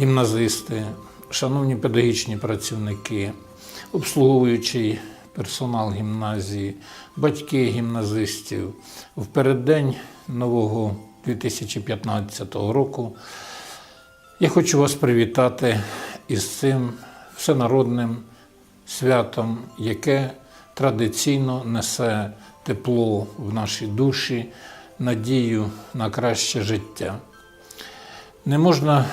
гімназисти, шановні педагогічні працівники, обслуговуючий персонал гімназії, батьки гімназистів, в переддень нового 2015 року я хочу вас привітати із цим всенародним святом, яке традиційно несе тепло в наші душі, надію на краще життя. Не можна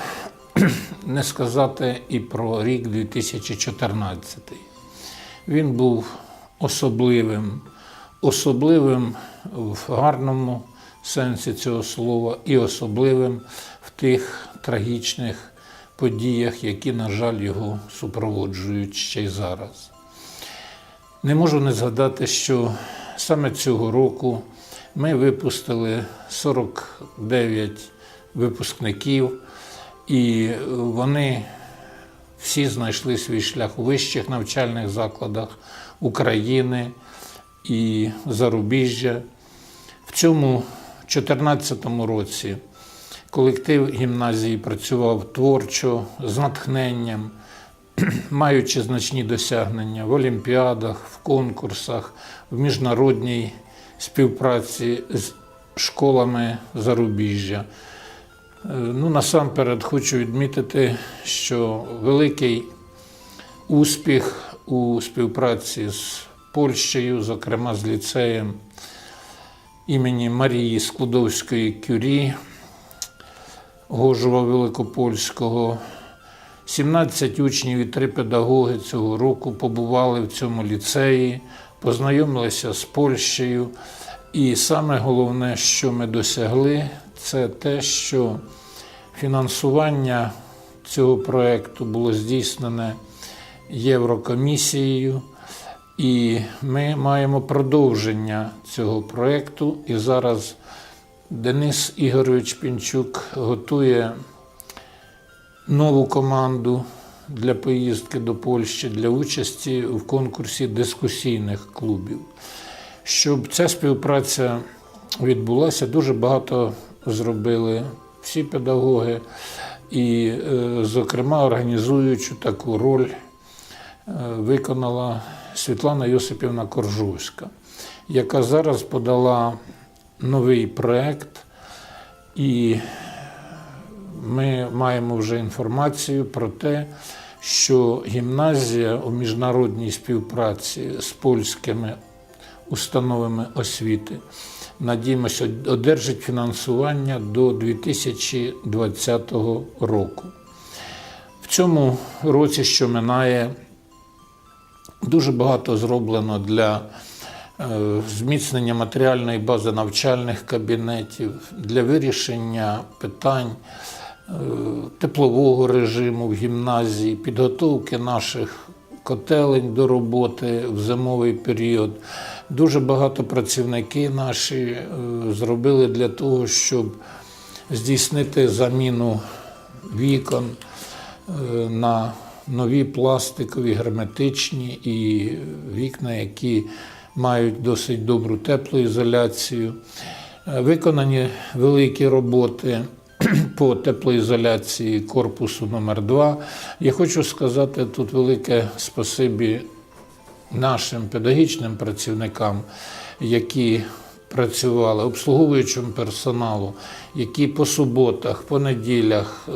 не сказати і про рік 2014. Він був особливим, особливим в гарному сенсі цього слова і особливим в тих трагічних подіях, які, на жаль, його супроводжують ще й зараз. Не можу не згадати, що саме цього року ми випустили 49 випускників, і вони всі знайшли свій шлях у вищих навчальних закладах України і зарубіжжя. В цьому 2014 році колектив гімназії працював творчо, з натхненням, маючи значні досягнення в олімпіадах, в конкурсах, в міжнародній співпраці з школами зарубіжжя. Е, Ну, насамперед хочу відмітити, що великий успіх у співпраці з Польщею, зокрема з ліцеєм імені Марії Склудовської Кюрі, Гожова Великопольського. 17 учнів і 3 педагоги цього року побували в цьому ліцеї, познайомилися з Польщею. І саме головне, що ми досягли, це те, що фінансування цього проєкту було здійснене Єврокомісією, і ми маємо продовження цього проєкту. І зараз Денис Ігорович Пінчук готує нову команду для поїздки до Польщі для участі в конкурсі дискусійних клубів. Щоб ця співпраця відбулася, дуже багато зробили всі педагоги, і, е, зокрема, організуючу таку роль е, виконала Світлана Йосипівна Коржуська, яка зараз подала новий проект, і ми маємо вже інформацію про те, що гімназія у міжнародній співпраці з польськими установами освіти, надіємося, одержить фінансування до 2020 року. В цьому році, що минає, дуже багато зроблено для е, зміцнення матеріальної бази навчальних кабінетів, для вирішення питань е, теплового режиму в гімназії, підготовки наших котелень до роботи в зимовий період. Дуже багато працівники наші е, зробили для того, щоб здійснити заміну вікон е, на нові пластикові, герметичні і вікна, які мають досить добру теплоізоляцію. Е, Виконані великі роботи по теплоізоляції корпусу номер 2 Я хочу сказати тут велике спасибі нашим педагогічним працівникам, які працювали, обслуговуючому персоналу, які по суботах, по неділях, е,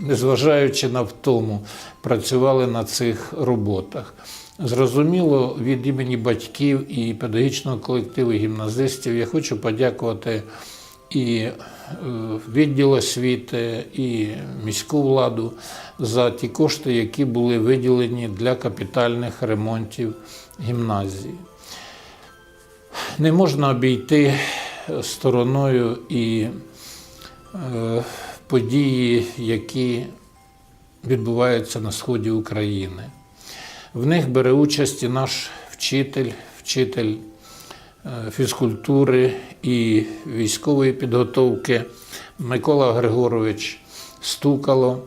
незважаючи на втому, працювали на цих роботах. Зрозуміло, від імені батьків і педагогічного колективу гімназистів я хочу подякувати і е, відділ освіти, і міську владу за ті кошти, які були виділені для капітальних ремонтів гімназії. Не можна обійти стороною і е, події, які відбуваються на сході України. В них бере участь і наш вчитель, вчитель фізкультури і військової підготовки Микола Григорович Стукало.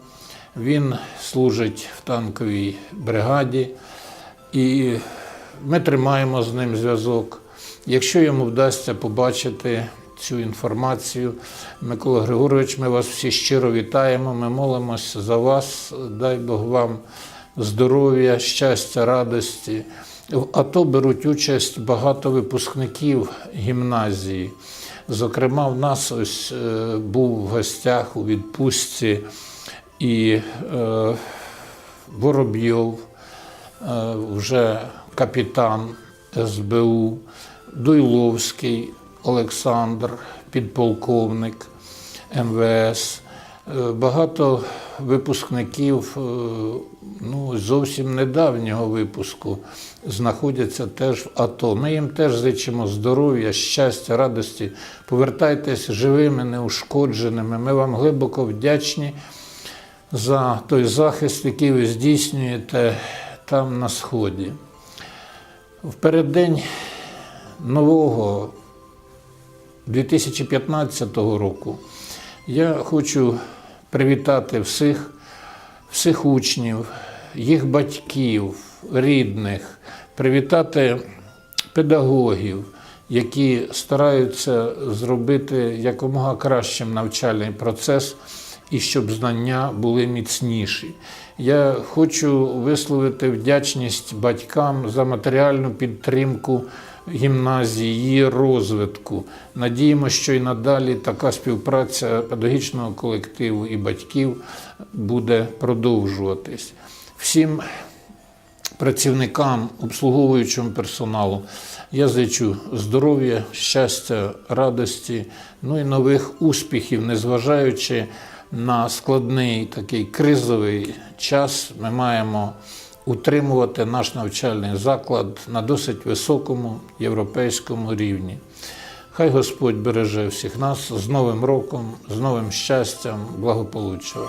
Він служить в танковій бригаді, і ми тримаємо з ним зв'язок. Якщо йому вдасться побачити цю інформацію. Микола Григорович, ми вас всі щиро вітаємо. Ми молимося за вас. Дай Бог вам здоров'я, щастя, радості. В АТО беруть участь багато випускників гімназії. Зокрема, в нас ось е, був в гостях у відпустці і е, Воробйов, е, вже капітан СБУ, Дуйловський Олександр, підполковник МВС. Е, Багато випускників е, ну, зовсім недавнього випуску знаходяться теж в АТО. Ми їм теж зичимо здоров'я, щастя, радості. Повертайтесь живими, неушкодженими. Ми вам глибоко вдячні за той захист, який ви здійснюєте там на Сході. В переддень нового 2015 року я хочу привітати всіх, всіх учнів, їх батьків, рідних, привітати педагогів, які стараються зробити якомога кращим навчальний процес і щоб знання були міцніші. Я хочу висловити вдячність батькам за матеріальну підтримку гімназії, розвитку. Надіємося, що і надалі така співпраця педагогічного колективу і батьків буде продовжуватись. Всім працівникам, обслуговуючому персоналу я зичу здоров'я, щастя, радості, ну і нових успіхів, незважаючи на складний такий кризовий час, ми маємо утримувати наш навчальний заклад на досить високому європейському рівні. Хай Господь береже всіх нас з Новим роком, з новим щастям, благополуччя.